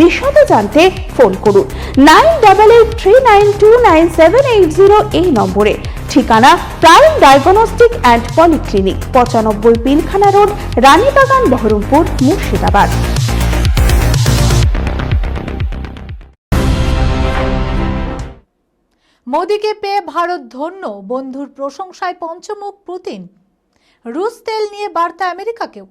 বিশদে জানতে ফোন করুন। Nine double eight three nine two nine seven eight zero এই নম্বরে। ঠিকানা প্রাইম ডায়াগনস্টিক অ্যান্ড পলিক্লিনিক, পঁচানব্বই পিলখানা রোড, রানীবাগান, বহরমপুর, মুর্শিদাবাদ। মোদীকে পেয়ে ভারত ধন্য, বন্ধুর প্রশংসায় পঞ্চমুখ পুতিন। রুশ তেল নিয়ে বার্তা আমেরিকাকেও।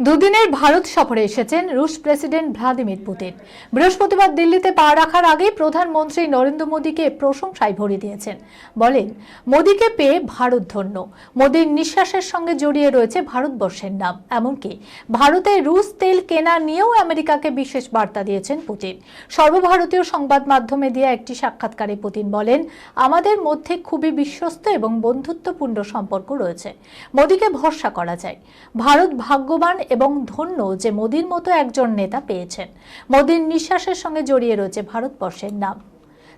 দুদিনের ভারত সফরে এসেছেন রুশ প্রেসিডেন্ট ভ্লাদিমির পুতিন। বৃহস্পতিবার দিল্লিতে পা রাখার আগেই প্রধানমন্ত্রী নরেন্দ্র মোদীকে প্রশংসায় ভরে দিয়েছেন। বলেন, মোদীকে পেয়ে ভারত ধন্য। মোদীর নিঃশ্বাসের সঙ্গে জড়িয়ে রয়েছে ভারতবর্ষের নাম। এমনকি ভারতে রুশ তেল কেনা নিয়েও আমেরিকাকে বিশেষ বার্তা দিয়েছেন পুতিন। সর্বভারতীয় সংবাদ মাধ্যমে দিয়ে একটি সাক্ষাৎকারে পুতিন বলেন, আমাদের মধ্যে খুবই বিশ্বস্ত এবং বন্ধুত্বপূর্ণ সম্পর্ক রয়েছে। মোদীকে ভরসা করা যায়। ভারত ভাগ্যবান এবং ধন্য যে মোদীর মতো একজন নেতা পেয়েছেন। মোদীর নিঃশ্বাসের সঙ্গে জড়িয়ে রয়েছে ভারতবর্ষের নাম।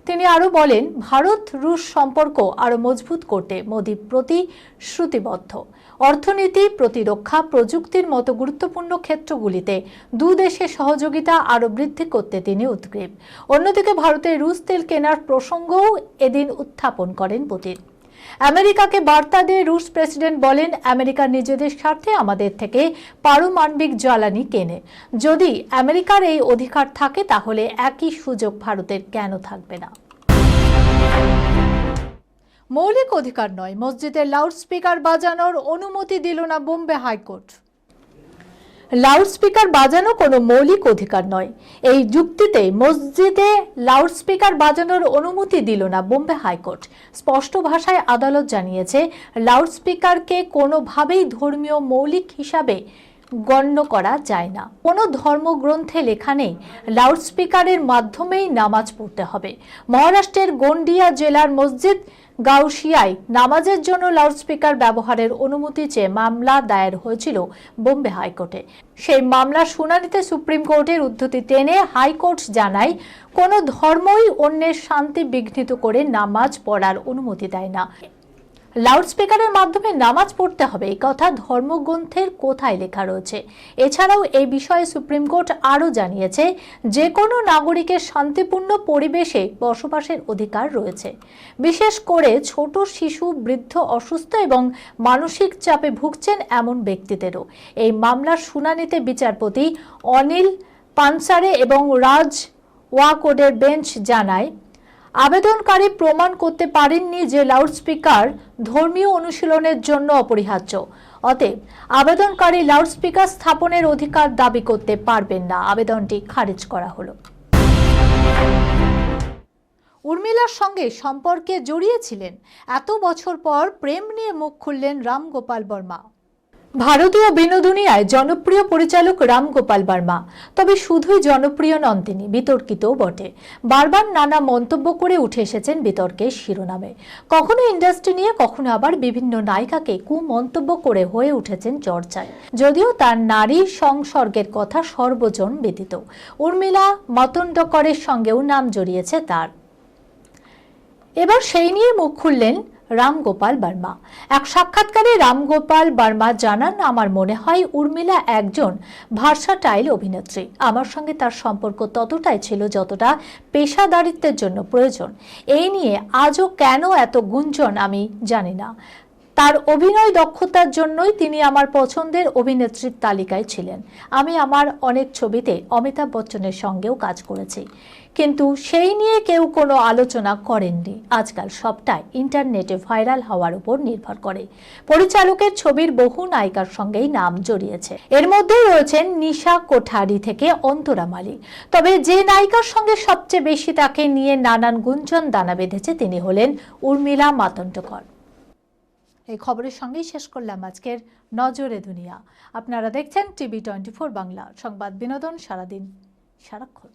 তিনি আরও বলেন, ভারত রুশ সম্পর্ক আরও মজবুত করতে মোদী প্রতিশ্রুতিবদ্ধ। অর্থনীতি, প্রতিরক্ষা, প্রযুক্তির মতো গুরুত্বপূর্ণ ক্ষেত্রগুলিতে দু দেশের সহযোগিতা আরও বৃদ্ধি করতে তিনি উদ্গ্রীব। অন্যদিকে ভারতের রুশ তেল কেনার প্রসঙ্গও এদিন উত্থাপন করেন পুতিন। আমেরিকাকে বার্তা দিয়ে রুশ প্রেসিডেন্ট বলেন, আমেরিকা নিজেদের স্বার্থে আমাদের থেকে পারমাণবিক জ্বালানি কেনে। যদি আমেরিকার এই অধিকার থাকে, তাহলে একই সুযোগ ভারতের কেন থাকবে না? মৌলিক অধিকার নয়, মসজিদের লাউড স্পিকার বাজানোর অনুমতি দিল না বোম্বে হাইকোর্ট। লাউডস্পিকার বাজানো কোনো মৌলিক অধিকার নয়। এই যুক্তিতে মসজিদে লাউডস্পিকার বাজানোর অনুমতি দিল না বোম্বে হাইকোর্ট। স্পষ্ট ভাষায় আদালত জানিয়েছে, লাউডস্পিকারকে কোনোভাবেই ধর্মীয় মৌলিক হিসাবে গণ্য করা যায় না। কোনো ধর্মগ্রন্থে লেখা নেই, লাউডস্পিকারের মাধ্যমেই নামাজ পড়তে হবে। মহারাষ্ট্রের গন্ডিয়া জেলার মসজিদ গাউসিয়ায় নামাজের জন্য লাউডস্পিকার ব্যবহারের অনুমতি চেয়ে মামলা দায়ের হয়েছিল বোম্বে হাইকোর্টে। সেই মামলার শুনানিতে সুপ্রিম কোর্টের উদ্ধতি টেনে হাইকোর্ট জানায়, কোনো ধর্মই অন্যের শান্তি বিঘ্নিত করে নামাজ পড়ার অনুমতি দেয় না। লাউডস্পিকারের মাধ্যমে নামাজ পড়তে হবে। এই কথা ধর্মগ্রন্থের কোথায় লেখা রয়েছে? এছাড়াও এই বিষয়ে সুপ্রিম কোর্ট আরও জানিয়েছে যে কোনো নাগরিকের শান্তিপূর্ণ পরিবেশে বসবাসের অধিকার রয়েছে। বিশেষ করে ছোট শিশু, বৃদ্ধ, অসুস্থ এবং মানসিক চাপে ভুগছেন এমন ব্যক্তিদেরও। এই মামলার শুনানিতে বিচারপতি অনিল পানসারে এবং রাজ ওয়াকোডের বেঞ্চ জানায় আবেদনকারী প্রমাণ করতে পারেননি যে লাউডস্পিকার ধর্মীয় অনুশীলনের জন্য অপরিহার্য। অতএব আবেদনকারী লাউডস্পিকার স্থাপনের অধিকার দাবি করতে পারবেন না। আবেদনটি খারিজ করা হলো। উর্মিলার সঙ্গে সম্পর্কে জড়িয়েছিলেন এত বছর পর প্রেম নিয়ে মুখ খুললেন রামগোপাল বর্মা। ভারতীয় বিনোদনীয়ায় জনপ্রিয় পরিচালক রাম গোপাল বর্মা। তবে শুধুই জনপ্রিয় নন তিনি, বিতর্কিতও বটে। বারবার নানা মন্তব্য করে উঠে এসেছেন বিতর্কের শিরোনামে। কখনো ইন্ডাস্ট্রি নিয়ে, কখনো আবার বিভিন্ন নায়িকাকে কুমন্তব্য করে হয়ে উঠেছেন চর্চায়। যদিও তার নারী সংসর্গের কথা সর্বজন ব্যতীত। উর্মিলা মতন্ডকরের সঙ্গেও নাম জড়িয়েছে তার। এবার সেই নিয়ে মুখ খুললেন রামগোপাল বর্মা। এক সাক্ষাৎকারে রামগোপাল বর্মা জানান, আমার মনে হয় উর্মিলা একজন ভার্সাটাইল অভিনেত্রী। আমার সঙ্গে তার সম্পর্ক ততটাই ছিল যতটা পেশাদারিত্বের জন্য প্রয়োজন। এই নিয়ে আজও কেন এত গুঞ্জন আমি জানি না। তার অভিনয় দক্ষতার জন্যই তিনি আমার পছন্দের অভিনেত্রীর তালিকায় ছিলেন। আমি আমার অনেক ছবিতে অমিতাভ বচ্চনের সঙ্গেও কাজ করেছি। কিন্তু সেই নিয়ে কেউ কোনো আলোচনা করেননি। আজকাল সবটাই ইন্টারনেটে ভাইরাল হওয়ার উপর নির্ভর করে। পরিচালকের ছবির বহু নায়িকার সঙ্গেই নাম জড়িয়েছে। এর মধ্যে রয়েছেন নিশা কোঠারি থেকে অন্তরা মালি তবে যে নায়িকার সঙ্গে সবচেয়ে বেশি তাকে নিয়ে নানান গুঞ্জন দানা বেঁধেছে তিনি হলেন উর্মিলা মাতন্ডকর। এই খবরের সঙ্গেই শেষ করলাম আজকের নজরে দুনিয়া। আপনারা দেখছেন টিভি টোয়েন্টি বাংলা। সংবাদ বিনোদন সারাদিন সারাক্ষণ।